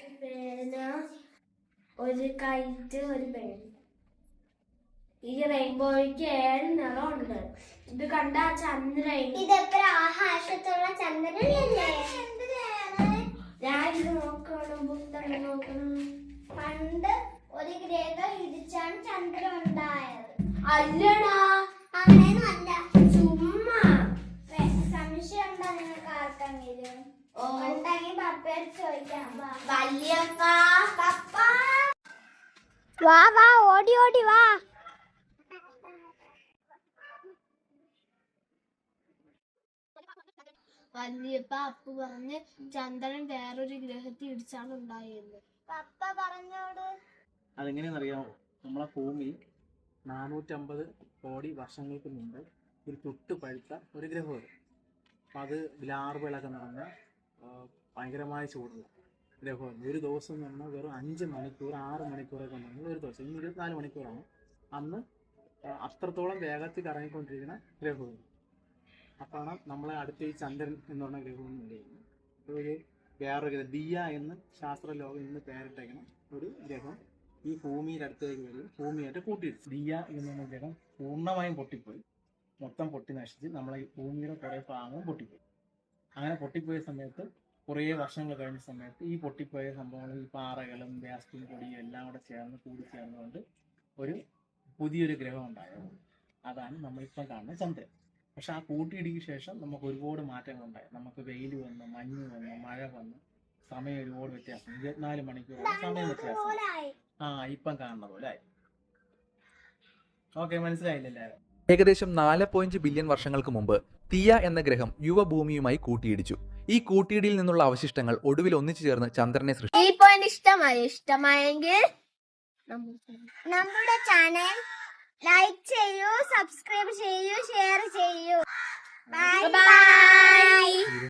പേന ഒരു കൈറ്റ് ഒരു പേന ഈ റെയിൻബോയ്ക്ക് ഏഴ് നിറമുണ്ട്. ഇത് കണ്ട ചന്ദ്രൻ. ഇതെത്ര ആകാശത്തുള്ള ചന്ദ്രനല്ലേ? ഞാൻ ഇത് നോക്കണം പുസ്തകം നോക്കണം. പണ്ട് ഒരു ഗ്രഹം ഇടിച്ചാണ് ചന്ദ്രൻ ഉണ്ടായത്. അല്ലടാ. അങ്ങനെ അല്ല ഉണ്ടെങ്കിൽ പപ്പയോട് ചോദിക്കാം. വല്യപ്പ. പപ്പ. വാ വാ ഓടി ഓടി വാ. വല്യപ്പ അപ്പു പറഞ്ഞ് ചന്ദ്രൻ വേറൊരു ഗ്രഹത്തിൽ ഇടിച്ചാണ് ഉണ്ടായത്. പപ്പ പറഞ്ഞോട്. അതെങ്ങനെയാണെന്നറിയാമോ? നമ്മളെ ഭൂമി നാനൂറ്റമ്പത് കോടി വർഷങ്ങൾക്ക് മുമ്പ് ഒരു തൊട്ട് പഴുത്ത ഒരു ഗ്രഹമാണ് അപ്പം അത് ലാർവകളൊക്കെ നടന്ന് ഭയങ്കരമായ ചൂടുള്ള ഗ്രഹമാണ് ഒരു ദിവസം എന്ന് പറഞ്ഞാൽ വെറും അഞ്ച് മണിക്കൂർ ആറ് മണിക്കൂറൊക്കെ ഉണ്ടെങ്കിൽ ഒരു ദിവസം. ഇന്ന് ഇരുപത്തിനാല് മണിക്കൂറാണ്. അന്ന് അത്രത്തോളം വേഗത്തിൽ കറങ്ങിക്കൊണ്ടിരിക്കുന്ന ഗ്രഹവും. അപ്പാണ് നമ്മളെ അടുത്ത ഈ ചന്ദ്രൻ എന്ന് പറഞ്ഞ ഗ്രഹം എന്ന് പറയുന്നത് ഒരു വേറൊരു ദിയ എന്ന് ശാസ്ത്ര ലോകം ഇന്ന് പേരിട്ടേക്കണം ഒരു ഗ്രഹം ഈ ഭൂമിയുടെ അടുത്തേക്ക് വരും. ഭൂമിയായിട്ട് കൂട്ടിയിടിച്ചു. ദിയ എന്ന് പറഞ്ഞ ഗ്രഹം പൂർണമായും പൊട്ടിപ്പോയി. മൊത്തം പൊട്ടി നശിച്ച് നമ്മളെ ഈ ഭൂമിയുടെ കുറേ ഭാഗവും പൊട്ടിപ്പോയി. അങ്ങനെ പൊട്ടിപ്പോയ സമയത്ത് കുറേ വർഷങ്ങൾ കഴിഞ്ഞ സമയത്ത് ഈ പൊട്ടിപ്പോയ സംഭവങ്ങൾ ഈ പാറകളും ബാസ്റ്റും പൊടിയും എല്ലാം കൂടെ ചേർന്ന് കൂടി ചേർന്നുകൊണ്ട് ഒരു പുതിയൊരു ഗ്രഹം ഉണ്ടായത്. അതാണ് നമ്മളിപ്പം കാണുന്ന ചന്ദ്രൻ. പക്ഷെ ആ കൂട്ടിയിടിക്ക് ശേഷം നമുക്ക് ഒരുപാട് മാറ്റങ്ങൾ ഉണ്ടായി. നമുക്ക് വെയിൽ വന്നു മഞ്ഞ് വന്നു മഴ വന്നു. സമയം ഒരുപാട് വ്യത്യാസം. ഇരുപത്തിനാല് മണിക്കൂർ സമയം വ്യത്യാസം. ആ ഇപ്പം കാണുന്ന പോലെ ആയി. ഓക്കെ മനസ്സിലായില്ല എല്ലാവരും? ഏകദേശം നാല് പോയിന്റ് ബില്യൺ വർഷങ്ങൾക്ക് മുമ്പ് തിയ എന്ന ഗ്രഹം യുവഭൂമിയുമായി കൂട്ടിയിടിച്ചു. ഈ കൂട്ടിയിടിയിൽ നിന്നുള്ള അവശിഷ്ടങ്ങൾ ഒടുവിൽ ഒന്നിച്ചു ചേർന്ന് ചന്ദ്രനെ സൃഷ്ടിച്ചു ഈ പോയിന്റ് ഇഷ്ടമായി. ഇഷ്ടമായെങ്കിൽ നമ്മുടെ ചാനൽ ലൈക്ക് ചെയ്യൂ സബ്സ്ക്രൈബ് ചെയ്യൂ